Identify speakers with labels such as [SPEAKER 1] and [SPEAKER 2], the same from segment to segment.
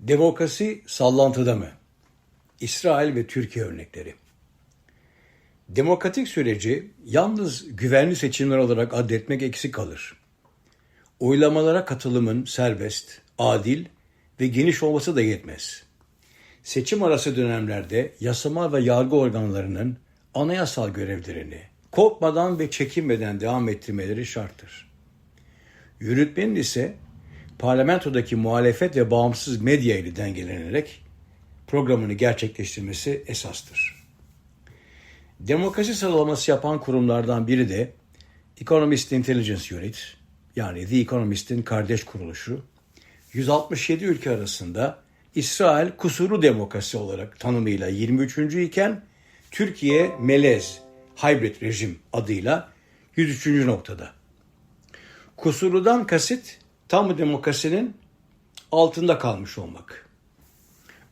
[SPEAKER 1] Demokrasi sallantıda mı? İsrail ve Türkiye örnekleri. Demokratik süreci yalnız güvenli seçimler olarak adetmek eksik kalır. Oylamalara katılımın serbest, adil ve geniş olması da yetmez. Seçim arası dönemlerde yasama ve yargı organlarının anayasal görevlerini korkmadan ve çekinmeden devam ettirmeleri şarttır. Yürütmenin ise parlamentodaki muhalefet ve bağımsız medya ile dengelenerek programını gerçekleştirmesi esastır. Demokrasi sıralaması yapan kurumlardan biri de Economist Intelligence Unit yani The Economist'in kardeş kuruluşu 167 ülke arasında İsrail kusurlu demokrasi olarak tanımıyla 23. iken Türkiye melez hybrid rejim adıyla 103. noktada. Kusurludan kasıt tam demokrasinin altında kalmış olmak.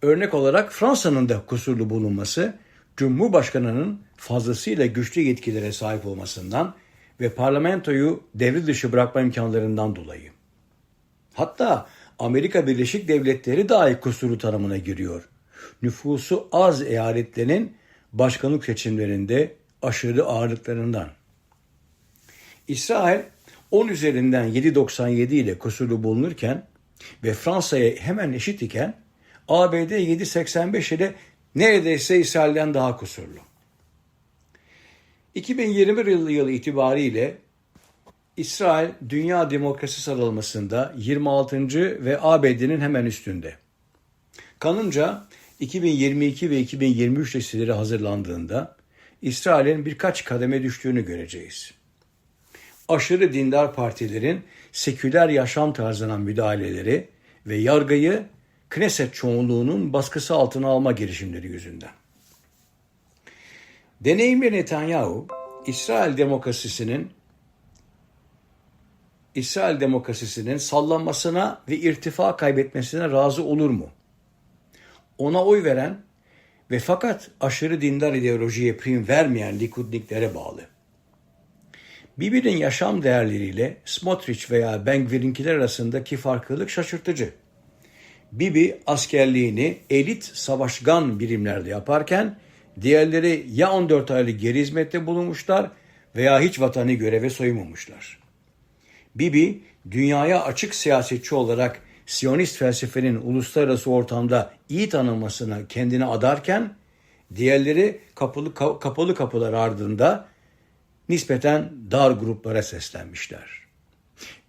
[SPEAKER 1] Örnek olarak Fransa'nın da kusurlu bulunması Cumhurbaşkanı'nın fazlasıyla güçlü yetkilere sahip olmasından ve parlamentoyu devre dışı bırakma imkanlarından dolayı. Hatta Amerika Birleşik Devletleri dahi kusuru tanımına giriyor. Nüfusu az eyaletlerin başkanlık seçimlerinde aşırı ağırlıklarından. İsrail 10 üzerinden 7.97 ile kusurlu bulunurken ve Fransa'ya hemen eşit iken ABD 7.85 ile neredeyse İsrail'den daha kusurlu. 2020 yılı, itibariyle İsrail dünya demokrasi sıralamasında 26. ve ABD'nin hemen üstünde. Kanınca 2022 ve 2023 listeleri hazırlandığında İsrail'in birkaç kademe düştüğünü göreceğiz. Aşırı dindar partilerin seküler yaşam tarzına müdahaleleri ve yargıyı Knesset çoğunluğunun baskısı altına alma girişimleri yüzünden. Deneyimli Netanyahu, İsrail demokrasisinin İsrail demokrasisinin sallanmasına ve irtifa kaybetmesine razı olur mu? Ona oy veren ve fakat aşırı dindar ideolojiye prim vermeyen Likudniklere bağlı. Bibi'nin yaşam değerleriyle Smotrich veya Ben arasındaki farklılık şaşırtıcı. Bibi askerliğini elit savaşgan birimlerde yaparken diğerleri ya 14 aylık geri hizmette bulunmuşlar veya hiç vatanı göreve soymamışlar. Bibi dünyaya açık siyasetçi olarak Siyonist felsefenin uluslararası ortamda iyi tanınmasına kendini adarken diğerleri kapalı, kapalı kapılar ardında nispeten dar gruplara seslenmişler.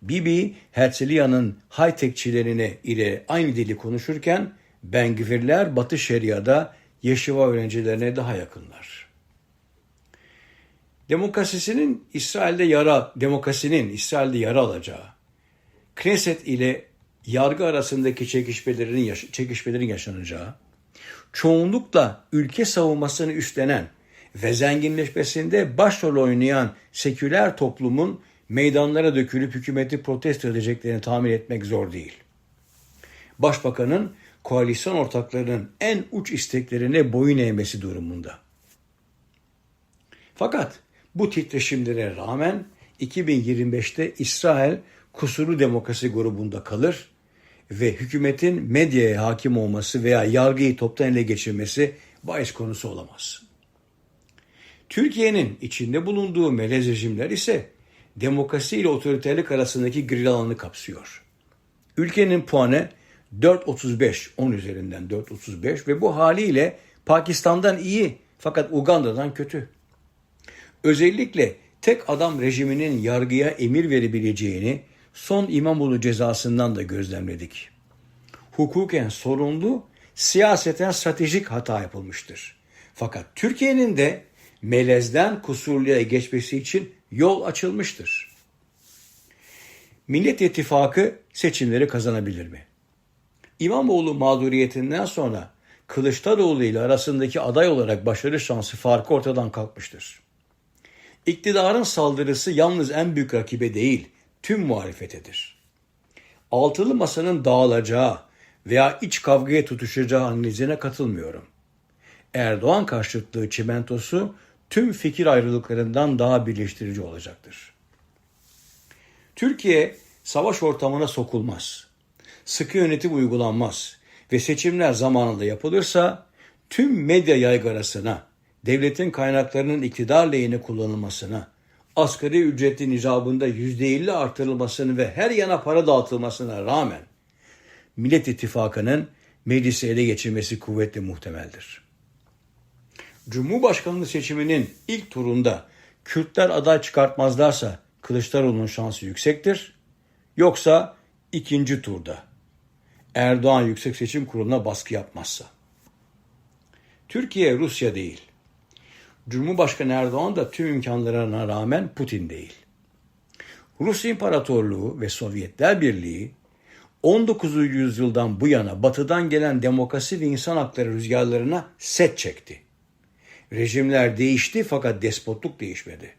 [SPEAKER 1] Bibi, Herzliya'nın high-techçilerine ile aynı dili konuşurken Bengvirler Batı Şeria'da Yeşiva öğrencilerine daha yakınlar. Demokrasisinin İsrail'de yara, demokrasinin İsrail'de yara alacağı, Knesset ile yargı arasındaki çekişmelerin, çekişmelerin yaşanacağı, çoğunlukla ülke savunmasını üstlenen ve zenginleşmesinde başrol oynayan seküler toplumun meydanlara dökülüp hükümeti protesto edeceklerini tahmin etmek zor değil. Başbakanın koalisyon ortaklarının en uç isteklerine boyun eğmesi durumunda. Fakat bu titreşimlere rağmen 2025'te İsrail kusurlu demokrasi grubunda kalır ve hükümetin medyaya hakim olması veya yargıyı toptan ele geçirmesi bahis konusu olamaz. Türkiye'nin içinde bulunduğu melez rejimler ise demokrasi ile otoriterlik arasındaki grill alanı kapsıyor. Ülkenin puanı 4.35, 10 üzerinden 4.35 ve bu haliyle Pakistan'dan iyi fakat Uganda'dan kötü. Özellikle tek adam rejiminin yargıya emir verebileceğini son İmamoğlu cezasından da gözlemledik. Hukuken sorunlu, siyaseten stratejik hata yapılmıştır. Fakat Türkiye'nin de melezden kusurluya geçmesi için yol açılmıştır. Millet İttifakı seçimleri kazanabilir mi? İmamoğlu mağduriyetinden sonra Kılıçdaroğlu ile arasındaki aday olarak başarı şansı farkı ortadan kalkmıştır. İktidarın saldırısı yalnız en büyük rakibe değil, tüm muhalefetedir. Altılı masanın dağılacağı veya iç kavgaya tutuşacağı analizine katılmıyorum. Erdoğan karşıtlığı çimentosu tüm fikir ayrılıklarından daha birleştirici olacaktır. Türkiye savaş ortamına sokulmaz. Sıkı yönetim uygulanmaz ve seçimler zamanında yapılırsa tüm medya yaygarasına, devletin kaynaklarının iktidar lehine kullanılmasına, asgari ücretin icabında %50 artırılmasını ve her yana para dağıtılmasına rağmen Millet İttifakı'nın meclisi ele geçirmesi kuvvetli muhtemeldir. Cumhurbaşkanlığı seçiminin ilk turunda Kürtler aday çıkartmazlarsa Kılıçdaroğlu'nun şansı yüksektir. Yoksa ikinci turda Erdoğan Yüksek Seçim Kurulu'na baskı yapmazsa. Türkiye Rusya değil. Cumhurbaşkanı Erdoğan da tüm imkanlarına rağmen Putin değil. Rus İmparatorluğu ve Sovyetler Birliği 19. yüzyıldan bu yana batıdan gelen demokrasi ve insan hakları rüzgarlarına set çekti. Rejimler değişti fakat despotluk değişmedi.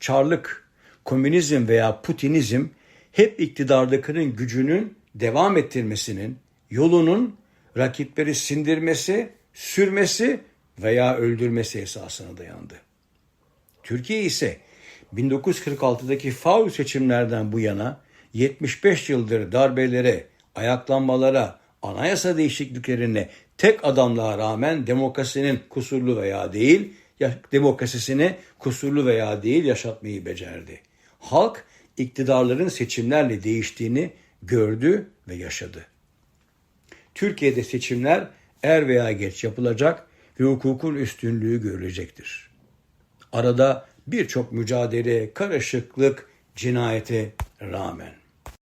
[SPEAKER 1] Çarlık, komünizm veya Putinizm hep iktidardakinin gücünün devam ettirmesinin, yolunun rakipleri sindirmesi, sürmesi veya öldürmesi esasına dayandı. Türkiye ise 1946'daki faul seçimlerden bu yana 75 yıldır darbelere, ayaklanmalara, anayasa değişikliklerine tek adamlığa rağmen demokrasinin kusurlu veya değil, demokrasisini kusurlu veya değil yaşatmayı becerdi. Halk iktidarların seçimlerle değiştiğini gördü ve yaşadı. Türkiye'de seçimler er veya geç yapılacak ve hukukun üstünlüğü görülecektir. Arada birçok mücadele, karışıklık, cinayete rağmen.